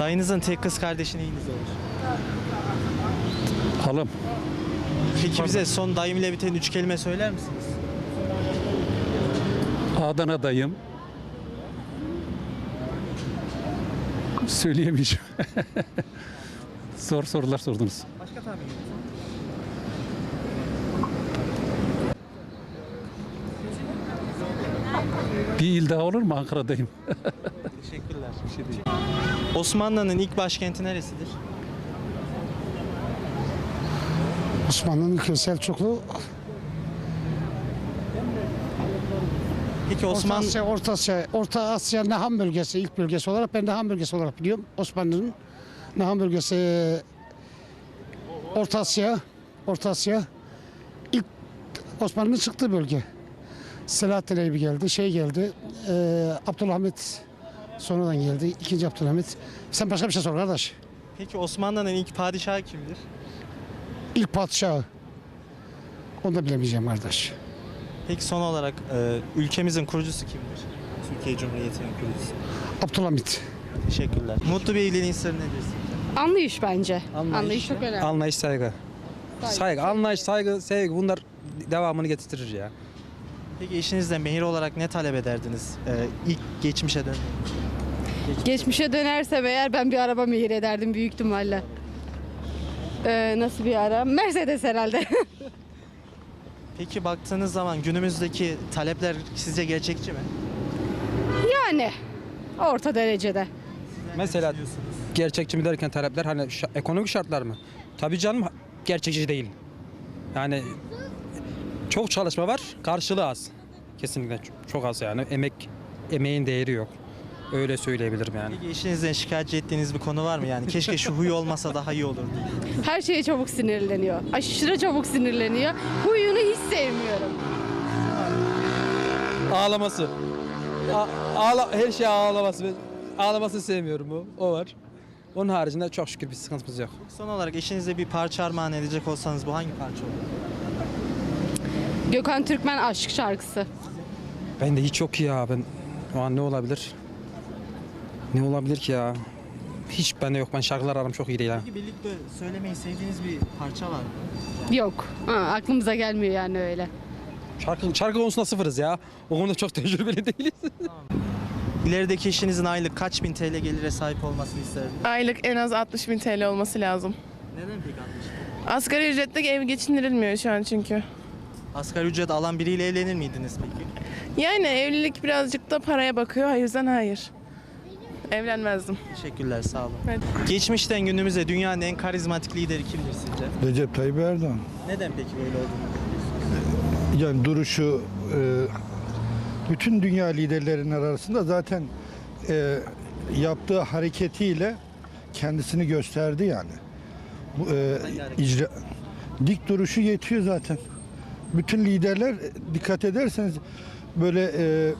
Dayınızın tek kız kardeşi neyiniz olur? Halım. Peki bize son dayım ile biten üç kelime söyler misiniz? Adana'dayım. Söyleyemeyeceğim. Zor sorular sordunuz. Başka tahmin Bir il daha olur mu? Ankara'dayım. Teşekkürler. Osmanlı'nın ilk başkenti neresidir? Osmanlı'nın ilk Selçuklu Peki Orta Osman Asya, Orta Asya, Orta Asya Nahan bölgesi ilk bölgesi olarak ben Nahan bölgesi olarak biliyorum. Osmanlı'nın Nahan bölgesi Orta Asya, Orta Asya ilk Osmanlı'nın çıktığı bölge. Selahattin Eyüp geldi, şey geldi, eee Abdülhamit sonradan geldi, ikinci Abdülhamit. Sen başka bir şey sor kardeş. Peki Osmanlı'nın ilk padişahı kimdir? İlk padişahı. Onu da bilemeyeceğim kardeş. Peki son olarak e, ülkemizin kurucusu kimdir? Türkiye Cumhuriyeti'nin kurucusu. Abdülhamit. Teşekkürler. Mutlu bir evliliğin sırrı nedir? Anlayış bence. Anlayış. Anlayış, çok önemli. Anlayış, saygı. Saygı, anlayış, saygı, sevgi bunlar devamını getirir ya. Peki eşinizden mehir olarak ne talep ederdiniz? E, ilk geçmişe dön. Geçmişe dönersem eğer ben bir araba mihir ederdim büyük ihtimalle. Ee, nasıl bir araba? Mercedes herhalde. Peki baktığınız zaman günümüzdeki talepler sizce gerçekçi mi? yani orta derecede. Mesela gerçekçi mi derken talepler hani şa- ekonomik şartlar mı? Tabii canım gerçekçi değil. Yani çok çalışma var, karşılığı az. Kesinlikle ç- çok az yani. Emek emeğin değeri yok. Öyle söyleyebilirim yani. Peki eşinizden şikayet ettiğiniz bir konu var mı? Yani keşke şu huyu olmasa daha iyi olurdu. Her şeye çabuk sinirleniyor. Aşırı çabuk sinirleniyor. Huyunu hiç sevmiyorum. Ağlaması. ağla, her şey ağlaması. Ben Ağlamasını sevmiyorum bu. O var. Onun haricinde çok şükür bir sıkıntımız yok. Son olarak eşinize bir parça armağan edecek olsanız bu hangi parça olur? Gökhan Türkmen aşk şarkısı. Ben de hiç yok ya. Ben o an ne olabilir? Ne olabilir ki ya? Hiç bende yok. Ben şarkılar aram çok iyi değil ha. Peki birlikte söylemeyi sevdiğiniz bir parça var mı? Yok. Ha, aklımıza gelmiyor yani öyle. Şarkı, şarkı konusunda sıfırız ya. O konuda çok tecrübeli değiliz. İlerideki eşinizin aylık kaç bin TL gelire sahip olmasını isterdiniz? Aylık en az 60 bin TL olması lazım. Neden peki 60 Asgari ücretle ev geçindirilmiyor şu an çünkü. Asgari ücret alan biriyle evlenir miydiniz peki? Yani evlilik birazcık da paraya bakıyor. O yüzden hayır. Evlenmezdim. Teşekkürler sağ olun. Evet. Geçmişten günümüze dünyanın en karizmatik lideri kimdir sizce? Recep Tayyip Erdoğan. Neden peki böyle olduğunu düşünüyorsunuz? Yani duruşu e, bütün dünya liderlerinin arasında zaten e, yaptığı hareketiyle kendisini gösterdi yani. Bu, e, icra, dik duruşu yetiyor zaten. Bütün liderler dikkat ederseniz böyle e,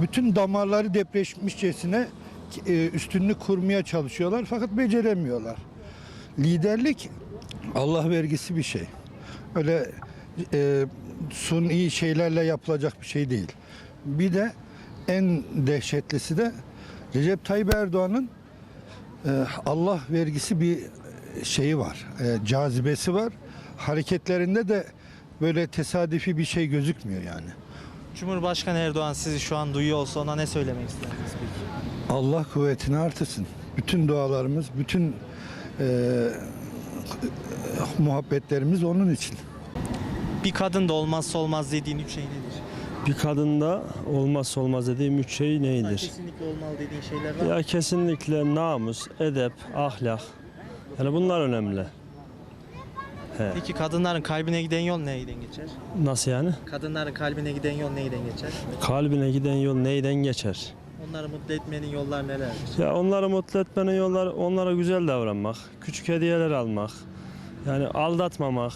bütün damarları depreşmişçesine üstünlük kurmaya çalışıyorlar fakat beceremiyorlar. Liderlik Allah vergisi bir şey. Öyle e, suni şeylerle yapılacak bir şey değil. Bir de en dehşetlisi de Recep Tayyip Erdoğan'ın e, Allah vergisi bir şeyi var. E, cazibesi var. Hareketlerinde de böyle tesadüfi bir şey gözükmüyor yani. Cumhurbaşkanı Erdoğan sizi şu an duyuyor olsa ona ne söylemek isterdiniz peki? Allah kuvvetini artırsın. Bütün dualarımız, bütün e, muhabbetlerimiz onun için. Bir kadın da olmazsa olmaz dediğin üç şey nedir? Bir kadında olmazsa olmaz dediğim üç şey Hatta neydir? Kesinlikle olmalı dediğin şeyler var. mı? Ya kesinlikle namus, edep, ahlak. Yani bunlar önemli. Peki kadınların kalbine giden yol neyden geçer? Nasıl yani? Kadınların kalbine giden yol neyden geçer? Kalbine giden yol neyden geçer? Onları mutlu etmenin yollar nelerdir? Ya onları mutlu etmenin yolları onlara güzel davranmak, küçük hediyeler almak, yani aldatmamak.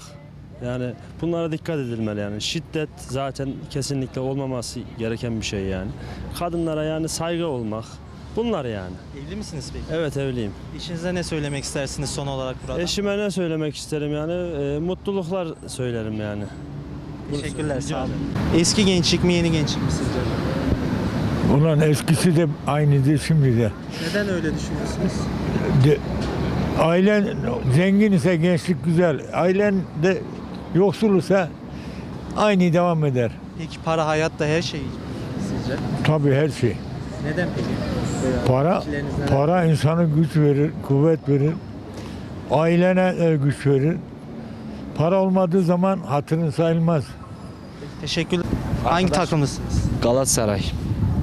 Yani bunlara dikkat edilmeli yani. Şiddet zaten kesinlikle olmaması gereken bir şey yani. Kadınlara yani saygı olmak. Bunlar yani. Evli misiniz peki? Evet evliyim. Eşinize ne söylemek istersiniz son olarak burada? Eşime ne söylemek isterim yani? E, mutluluklar söylerim yani. Teşekkürler sağ olun. Eski gençlik mi yeni gençlik mi sizce? Ulan eskisi de aynıydı şimdi de. Neden öyle düşünüyorsunuz? de ailen zengin ise gençlik güzel. Ailen de yoksul ise aynı devam eder. Peki para hayatta her şey sizce? Tabii her şey. Neden peki? Para Fikirleriniz neler? para insana güç verir, kuvvet verir. Ailene e, güç verir. Para olmadığı zaman hatırın sayılmaz. Teşekkürler. Hangi takımlısınız? Galatasaray.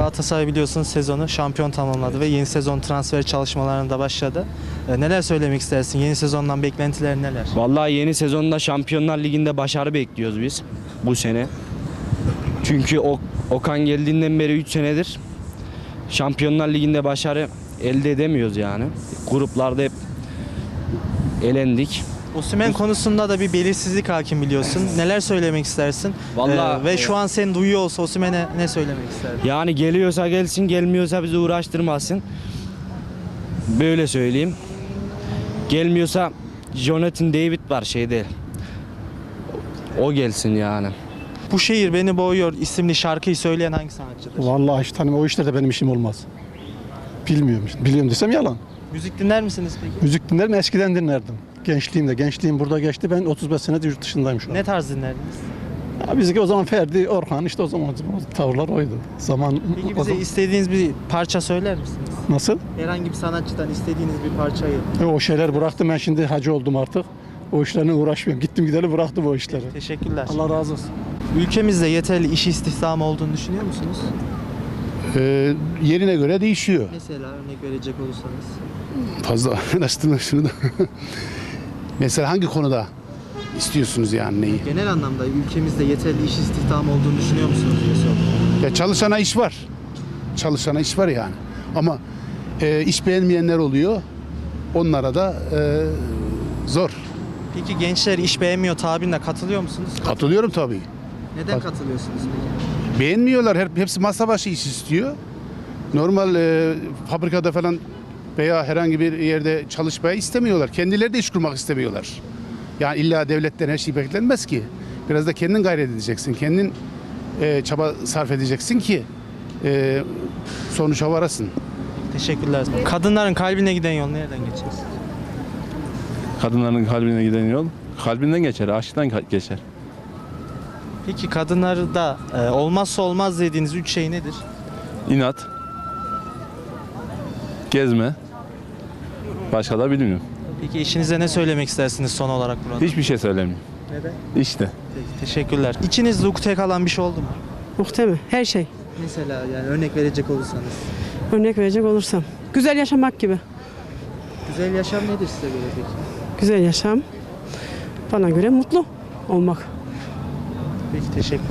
Galatasaray biliyorsunuz sezonu şampiyon tamamladı ve yeni sezon transfer çalışmalarına da başladı. Ee, Neler söylemek istersin? Yeni sezondan beklentiler neler? Vallahi yeni sezonda Şampiyonlar Ligi'nde başarı bekliyoruz biz bu sene. Çünkü o Okan geldiğinden beri 3 senedir Şampiyonlar Ligi'nde başarı elde edemiyoruz yani. Gruplarda hep elendik. Osimhen konusunda da bir belirsizlik hakim biliyorsun. Neler söylemek istersin? Vallahi- Ee, ve şu an seni duyuyor olsa Osimhen'e ne söylemek isterdin? Yani geliyorsa gelsin, gelmiyorsa bizi uğraştırmasın. Böyle söyleyeyim. Gelmiyorsa Jonathan David var şeyde. O gelsin yani. Bu şehir beni boğuyor isimli şarkıyı söyleyen hangi sanatçıdır? Vallahi hiç tanımam. O işlerde benim işim olmaz. Bilmiyorum. Biliyorum desem yalan. Müzik dinler misiniz peki? Müzik dinlerim eskiden dinlerdim. Gençliğimde. Gençliğim burada geçti. Ben 35 senedir yurt dışındayım şu an. Ne tarz dinlerdiniz? Ya bizimki o zaman Ferdi, Orhan işte o zaman o tavırlar oydu. Zaman Peki o bize zaman- istediğiniz bir parça söyler misiniz? nasıl? Herhangi bir sanatçıdan istediğiniz bir parçayı. E, o şeyler bıraktım ben şimdi hacı oldum artık. O işlerle uğraşmıyorum. Gittim gideli bıraktım o işleri. Teşekkürler. Allah razı olsun. Ülkemizde yeterli iş istihdamı olduğunu düşünüyor musunuz? Ee, yerine göre değişiyor. Mesela örnek verecek olursanız. Fazla araştırma şunu da. Mesela hangi konuda istiyorsunuz yani neyi? Genel anlamda ülkemizde yeterli iş istihdamı olduğunu düşünüyor musunuz diye sordum. Ya çalışana iş var. Çalışana iş var yani. Ama e, iş beğenmeyenler oluyor. Onlara da e, zor. Peki gençler iş beğenmiyor tabirine katılıyor musunuz? Katılıyorum tabii. Neden Kat- katılıyorsunuz peki? Beğenmiyorlar. Hep, hepsi masa başı iş istiyor. Normal e, fabrikada falan veya herhangi bir yerde çalışmaya istemiyorlar. Kendileri de iş kurmak istemiyorlar. Yani illa devletten her şey beklenmez ki. Biraz da kendin gayret edeceksin. Kendin e, çaba sarf edeceksin ki e, sonuca varasın. Teşekkürler. Kadınların kalbine giden yol nereden geçer? Kadınların kalbine giden yol kalbinden geçer, aşktan geçer. Peki kadınlarda e, olmazsa olmaz dediğiniz üç şey nedir? İnat, gezme, başka da bilmiyorum. Peki eşinize ne söylemek istersiniz son olarak burada? Hiçbir şey söylemiyorum. Neden? İşte. Peki, teşekkürler. İçinizde ukde kalan bir şey oldu mu? Muhtemel her şey. Mesela yani örnek verecek olursanız. Örnek verecek olursam. Güzel yaşamak gibi. Güzel yaşam nedir size göre peki? Güzel yaşam. Bana göre mutlu olmak. Peki teşekkürler.